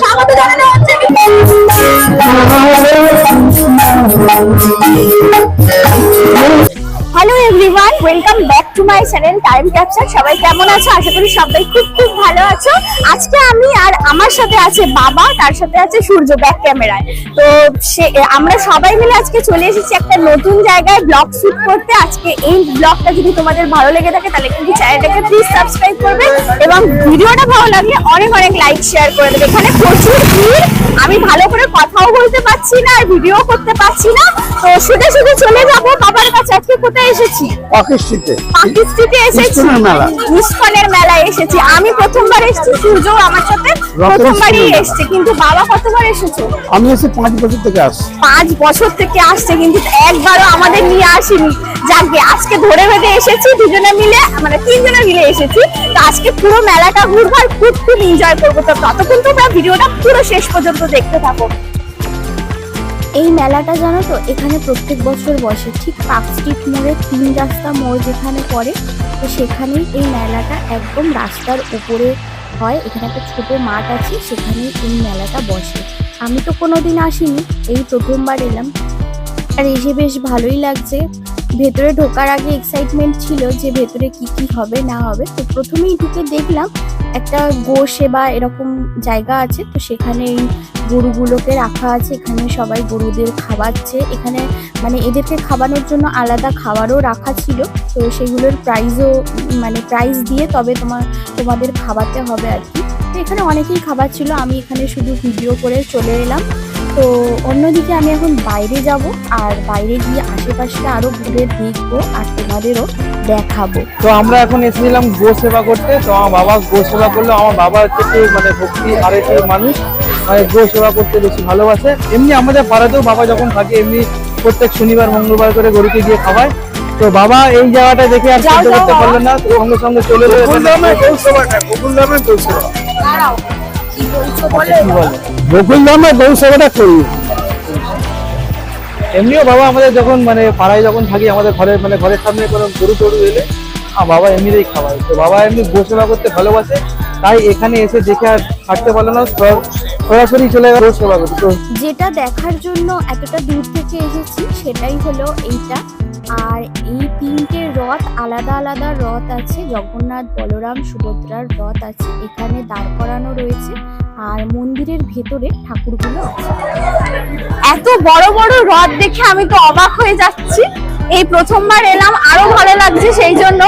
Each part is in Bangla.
স্বাগত জানানো হচ্ছে hello everyone welcome back to my channel time capture. সবাই কেমন আছো? আশা করি সবাই খুব খুব ভালো আছো। আজকে আমি আর আমার সাথে আছে বাবা তার সাথে আছে সূর্য ব্যাক ক্যামেরায় তো সে আমরা সবাই মিলে আজকে চলে এসেছি একটা নতুন জায়গায় ব্লগ শুট করতে। আজকে এই ব্লগটা যদি তোমাদের ভালো লেগে থাকে তাহলে কিন্তু চ্যানেলটাকে প্লিজ সাবস্ক্রাইব করবে এবং ভিডিওটা ভালো লাগলে অনেক অনেক লাইক শেয়ার করে দেবে। এখানে প্রচুর ভিড়। আমি ভালো করে কথাও বলতে পারছি না আর ভিডিও করতে পারছি না। তো শুধু শুধু চলে যাব। বাবার কাছে আজকে কোথায় এসেছি? পাকিস্তিতে পাকিস্তিতে এসেছি। ইস্কনের মেলায় এসেছি। আমি প্রথমবার এসেছি সূর্য আমার সাথে প্রথমবারই। এসেছে কিন্তু বাবা কতবার এসেছ? আমি এসে পাঁচ বছর থেকে আসছি। পাঁচ বছর থেকে আসছে কিন্তু একবারও আমাদের নিয়ে আসেনি। যাকে আজকে ধরে বেঁধে এসেছি দুজনে মিলে মানে তিনজনে মিলে এসেছি। তো আজকে পুরো মেলাটা ঘুরবো আর খুব খুব এনজয় করব। তো ততক্ষণ তোমরা ভিডিওটা পুরো শেষ পর্যন্ত দেখতে থাকো। এই মেলাটা জানো তো, এখানে প্রত্যেক বছর বসে। ঠিক পার্ক স্ট্রিট মোড়ে তিন রাস্তা মোড় যেখানে পড়ে, তো সেখানেই এই মেলাটা একদম রাস্তার উপরে হয়। এখানে একটা ছোট মাঠ আছে, সেখানেই এই মেলাটা বসে। আমি তো কোনোদিন আসিনি, এই প্রথমবার এলাম। আর এসে বেশ ভালোই লাগছে। ভেতরে ঢোকার আগে এক্সাইটমেন্ট ছিল যে ভেতরে কি কি হবে, না হবে। তো প্রথমেই ঢুকে দেখলাম একটা গো সেবা এরকম জায়গা আছে, তো সেখানে এই গরুগুলোকে রাখা আছে। এখানে সবাই গরুদের খাওয়াচ্ছে। এখানে মানে এদেরকে খাওয়ানোর জন্য আলাদা খাবারও রাখা ছিল। তো সেগুলোর প্রাইজও মানে প্রাইজ দিয়ে তবে তোমার তোমাদের খাওয়াতে হবে আর কি। তো এখানে অনেকেই খাবার ছিল। আমি এখানে শুধু ভিডিও করে চলে এলাম। তো অন্যদিকে আমি এখন বাইরে যাব আর বাইরে গিয়ে আশেপাশে আরও ঘুরে দেখব আর তোমাদেরও দেখাবো। তো আমরা এখন এসেছিলাম গো সেবা করতে। তো আমার বাবা গো সেবা করল আমার বাবা হচ্ছে একটু মানে ভক্তি আর একটু মানুষ। মানে গো সেবা করতে বেশি ভালোবাসে। এমনি আমাদের পাড়াতেও বাবা যখন থাকে এমনি প্রত্যেক শনিবার মঙ্গলবার করে গরুকে গিয়ে খাওয়ায়। তো বাবা এই জায়গাটা দেখে আর সহ্য করতে বাবা। পারল না সঙ্গে সঙ্গে চলে এলো। বকুল ধামে গৌ সেবাটা করি। এমনিও বাবা আমাদের যখন মানে পাড়ায় যখন থাকি আমাদের ঘরের মানে ঘরের সামনে কোনো গরু টরু এলে বাবা এমনিতেই খাওয়ায় তো বাবা এমনি গো সেবা করতে ভালোবাসে তাই এখানে এসে দেখে আর থাকতে পারল না সরাসরি চলে গেল সেবা করতে। যেটা দেখার জন্য এতটা দূর থেকে এসেছি সেটাই হলো এইটা। আর এই তিনটে রথ আলাদা আলাদা রথ আছে। জগন্নাথ, বলরাম, সুভদ্রার রথ আছে। এখানে দাঁড় করানো রয়েছে। আর মন্দিরের ভেতরে ঠাকুরগুলো আছে। এত বড় বড় রথ দেখে আমি তো অবাক হয়ে যাচ্ছি। এই প্রথমবার এলাম, আরও ভালো লাগছে সেই জন্য।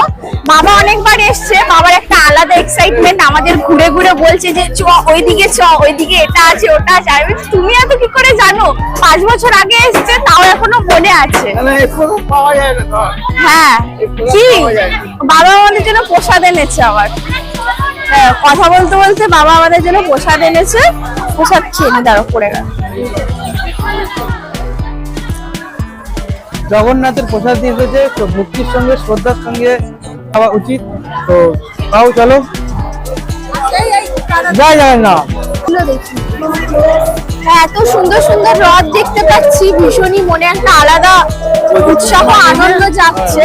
বাবা অনেকবার এসছে বাবার একটা আলাদা এক্সাইটমেন্ট আমাদের ঘুরে ঘুরে বলছে যে চ ওইদিকে চ ওইদিকে এটা আছে ওটা আছে। আমি বলছি, তুমি এত কি করে জানো? পাঁচ বছর আগে এসছে তাও এখনও মনে আছে। পাওয়া যায় না হ্যাঁ কি? বাবা আমাদের জন্য প্রসাদ এনেছে আবার। হ্যাঁ, কথা বলতে বলতে বাবা আমাদের জন্য প্রসাদ এনেছে। প্রসাদ খেয়ে নি দাঁড়ো পড়ে গেল। জগন্নাথের প্রসাদ দিয়ে এসেছে তো ভক্তির সঙ্গে শ্রদ্ধার সঙ্গে খাওয়া উচিত। তো তাও চলো। না হ্যাঁ, এত সুন্দর সুন্দর রথ দেখতে পাচ্ছি। ভীষণই মনে একটা আলাদা উৎসাহ আনন্দ যাচ্ছে।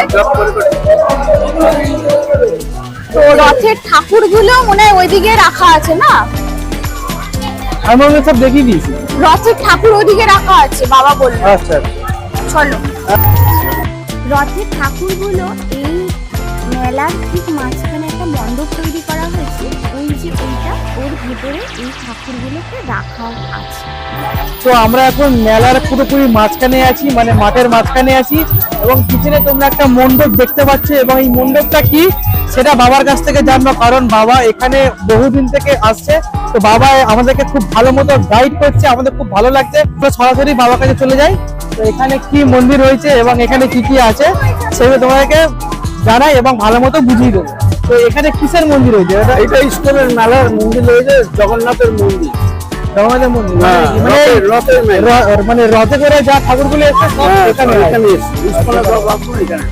তো রথের ঠাকুরগুলো মনে হয় ওইদিকে রাখা আছে না? আমি সব দেখিয়ে দিয়েছি। রথের ঠাকুর ওইদিকে রাখা আছে বাবা বলল। আচ্ছা। চলো। রথের ঠাকুরগুলো মেলার ঠিক মাঝখানে একটা মণ্ডপ তৈরি করা হয়েছে। ওই যে ওইটা ওর ভিতরে এই ঠাকুরগুলোকে রাখা আছে। তো আমরা এখন মেলার পুরোপুরি মাঝখানে আছি মানে মাঠের মাঝখানে আছি এবং পিছনে তোমরা একটা মণ্ডপ দেখতে পাচ্ছ এবং এই মণ্ডপটা কি সেটা বাবার কাছ থেকে জানব, কারণ বাবা এখানে বহুদিন থেকে আসছে। তো বাবা আমাদেরকে খুব ভালো মতো গাইড করছে, আমাদের খুব ভালো লাগছে। তো সরাসরি বাবার কাছে চলে যাই। তো এখানে কি মন্দির রয়েছে এবং এখানে কি কি আছে, সেগুলো তোমাদেরকে জানাই এবং ভালো মতো বুঝিয়ে দেবো। তো এখানে কিসের মন্দির হয়েছে? এটা এটা ইস্কনের মেলার মন্দির রয়েছে জগন্নাথের মন্দির। জগন্নাথের মন্দির? হ্যাঁ, মানে রথের- রথের মেলা। র- মানে রথে করে যা ঠাকুরগুলো এসছে সব হ্যাঁ, এখানে এখানে ইস্কনের এখানে।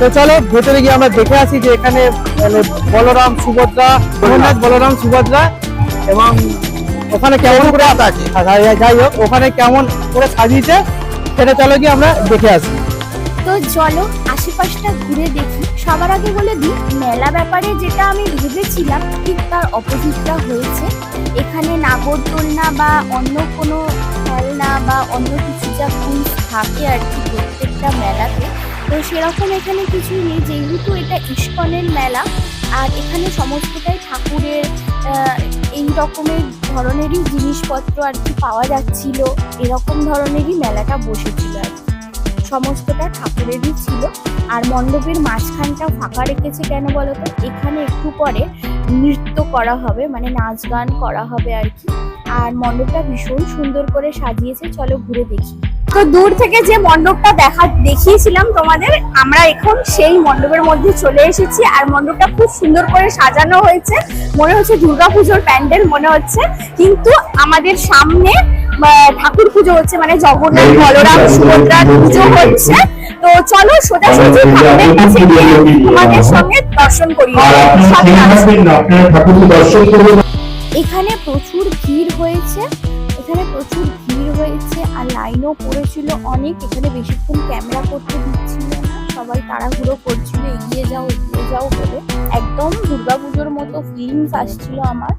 তো চলো ভেতরে গিয়ে আমরা দেখে আসি যে এখানে মানে বলরাম সুভদ্রা জগন্নাথ বলরাম সুভদ্রা এবং ওখানে কেমন করে আছে যাই হোক ওখানে কেমন করে সাজিয়েছে সেটা চলো গিয়ে আমরা দেখে আসি। তো চলো আশেপাশটা ঘুরে দেখি। সবার আগে বলে দিই, মেলা ব্যাপারে যেটা আমি ভেবেছিলাম, ঠিক তার অপোজিটটা হয়েছে। এখানে নাগরদোলনা বা অন্য কোনো খেলনা বা অন্য কিছু যা কুইজ থাকে আর কি প্রত্যেকটা মেলাতে, তো সেরকম এখানে কিছু নেই। যেহেতু এটা ইস্কনের মেলা, আর এখানে সমস্তটাই ঠাকুরের এই রকমের ধরনেরই জিনিসপত্র আর কি পাওয়া যাচ্ছিল। এরকম ধরনেরই মেলাটা বসেছিল আর কি। সমস্তটা ঠাকুরেরই ছিল। আর মণ্ডপের মাঝখানটা ফাঁকা রেখেছে কেন বলতো? এখানে একটু পরে নৃত্য করা হবে মানে নাচ গান করা হবে আর কি। আর মণ্ডপটা ভীষণ সুন্দর করে সাজিয়েছে, চলো ঘুরে দেখি। তো দূর থেকে যে মণ্ডপটা দেখা, দেখিয়েছিলাম তোমাদের, আমরা এখন সেই মণ্ডপের মধ্যে চলে এসেছি। আর মণ্ডপটা খুব সুন্দর করে সাজানো হয়েছে। মনে হচ্ছে দুর্গাপুজোর প্যান্ডেল মনে হচ্ছে। কিন্তু আমাদের সামনে ঠাকুর পুজো হচ্ছে মানে জগন্নাথ বলরাম সুভদ্রার পুজো হচ্ছে। তো চলো সোজাসুজি ঠাকুরের কাছে গিয়ে তোমাদের সঙ্গে দর্শন করি। এখানে প্রচুর ভিড় হয়েছে। এখানে প্রচুর ভিড় হয়েছে আর লাইনও পড়েছিল অনেক। এখানে বেশিক্ষণ ক্যামেরা করতে দিচ্ছিল না। সবাই তাড়াহুড়ো করছিল এগিয়ে যাও এগিয়ে যাও বলে। একদম দুর্গাপুজোর মতো ফিলিংস আসছিল আমার।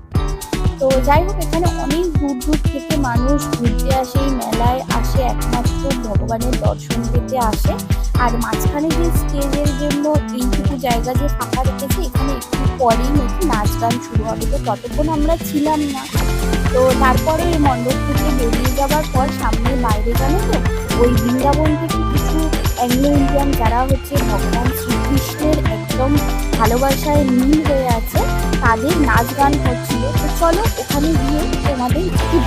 তো যাই হোক, এখানে অনেক দূর দূর থেকে মানুষ ঘুরতে আসে, এই মেলায় আসে, একমাত্র ভগবানের দর্শন পেতে আসে। আর মাঝখানে যে স্টেজের জন্য এইটুকু জায়গা যে ফাঁকা রেখেছে, এখানে একটু পরেই নাকি নাচ গান শুরু হবে। তো ততক্ষণ আমরা ছিলাম না। তো তারপরে এই মণ্ডপ থেকে বেরিয়ে যাওয়ার পর সামনে বাইরে জানো তো, ওই বৃন্দাবন থেকে কিছু অ্যাংলো ইন্ডিয়ান যারা হচ্ছে ভগবান শ্রীকৃষ্ণের একদম ভালোবাসায় মিল হয়ে আছে তাদের নাচ গান হচ্ছিল। তো চলো ওখানে গিয়ে তোমাদের একটু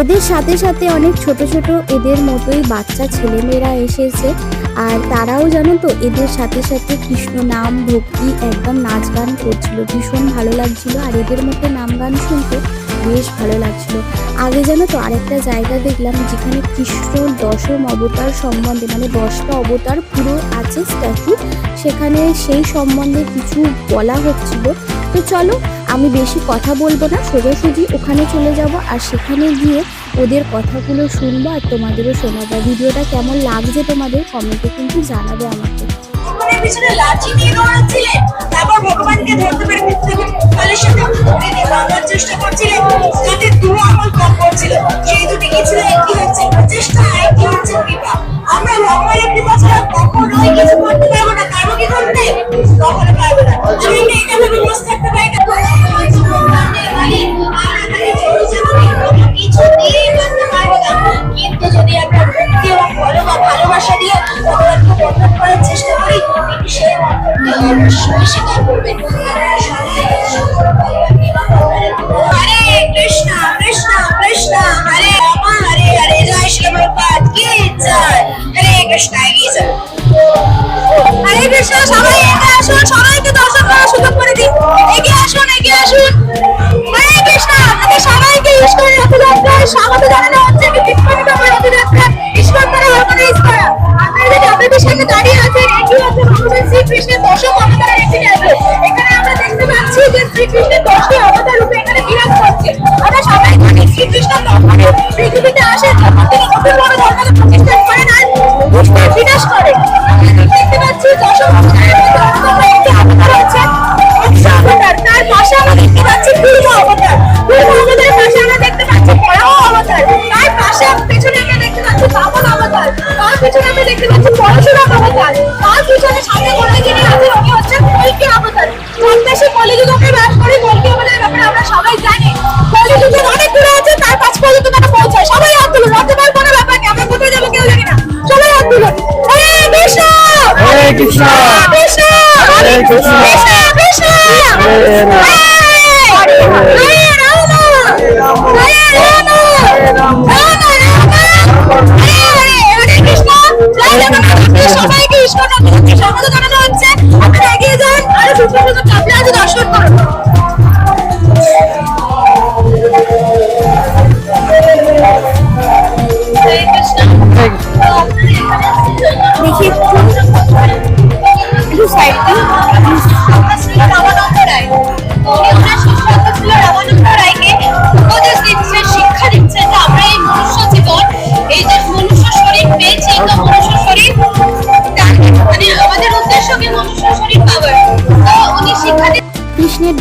এদের সাথে সাথে অনেক ছোট ছোট এদের মতোই বাচ্চা ছেলেমেয়েরা এসেছে। আর তারাও জানো তো, এদের সাথে সাথে কৃষ্ণ নাম, ভক্তি, একদম নাচ গান করছিল। ভীষণ ভালো লাগছিল। আর এদের মতো নাম গান শুনতে বেশ ভালো লাগছিল। আগে জানো তো আরেকটা জায়গা দেখলাম যেখানে কৃষ্ণ দশম অবতার সম্বন্ধে মানে দশটা অবতার পুরো আছে স্ট্যাচু সেখানে সেই সম্বন্ধে কিছু বলা হচ্ছিল। তো চলো, আমি বেশি কথা বলব না, সোজাসুজি ওখানে চলে যাব আর সেখানে গিয়ে ওদের কথাগুলো শুনব আর তোমাদেরও শোনাবো। ভিডিওটা কেমন লাগছে তোমাদের কমেন্টে কিন্তু জানাবে আমাকে। পিছনে লাঠি নিয়ে দৌড়াচ্ছিলেন। তারপর ভগবানকে ধরতে পেরে কালের সাথে ধরে ভাঙার চেষ্টা করছিলেন। তাতে দু আমল কম করছিল। সেই দুটি কি ছিল একটি হচ্ছে প্রচেষ্টা একটি হচ্ছে কৃপা। আমরা ভগবানের কৃপা ছাড়া কখনোই যখন কৃষ্ণ কৃষ্ণ হরে রাম হরে রাম হরে রাম হরে রাম হরে কৃষ্ণ সবাইকে কৃষ্ণ নামে স্বাগত জানানো হচ্ছে আপনারা এগিয়ে যান আরও সুন্দর সুন্দর কাপড় আছে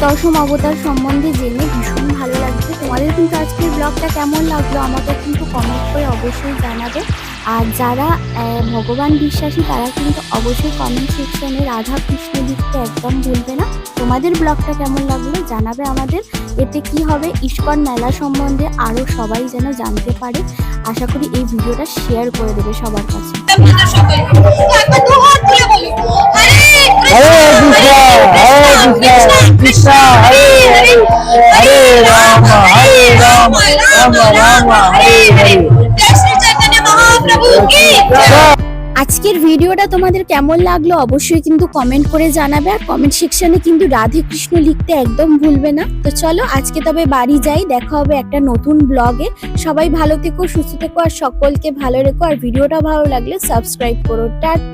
দশম অবতার সম্বন্ধে জেনে ভীষণ ভালো লাগছে। তোমাদের কিন্তু আজকের ব্লগটা কেমন লাগল আমাকে কিন্তু কমেন্ট করে অবশ্যই জানাবে। আর যারা ভগবান বিশ্বাসী তারা কিন্তু অবশ্যই কমেন্ট সেকশনে রাধা কৃষ্ণ লিখতে একদম ভুলবে না। তোমাদের ব্লগটা কেমন লাগল জানাবে আমাদের। এতে কি হবে? ইস্কন মেলা সম্বন্ধে আরও সবাই যেন জানতে পারে। আশা করি এই ভিডিওটা শেয়ার করে দেবে সবার কাছে। হরে কৃষ্ণ রাম হরে রাম রাম রাম হরে হরে জয় শ্রী চৈতন্য মহাপ্রভু আজকের ভিডিওটা তোমাদের কেমন লাগল অবশ্যই কিন্তু কমেন্ট করে জানাবে, আর কমেন্ট সেকশনে কিন্তু রাধে কৃষ্ণ লিখতে একদম ভুলবে না। তো চলো আজকে তবে বাড়ি যাই, দেখা হবে একটা নতুন ব্লগে সবাই ভালো থেকো, সুস্থ থেকো, আর সকলকে ভালো রেখো, আর ভিডিওটা ভালো লাগলে সাবস্ক্রাইব করো। টাটা।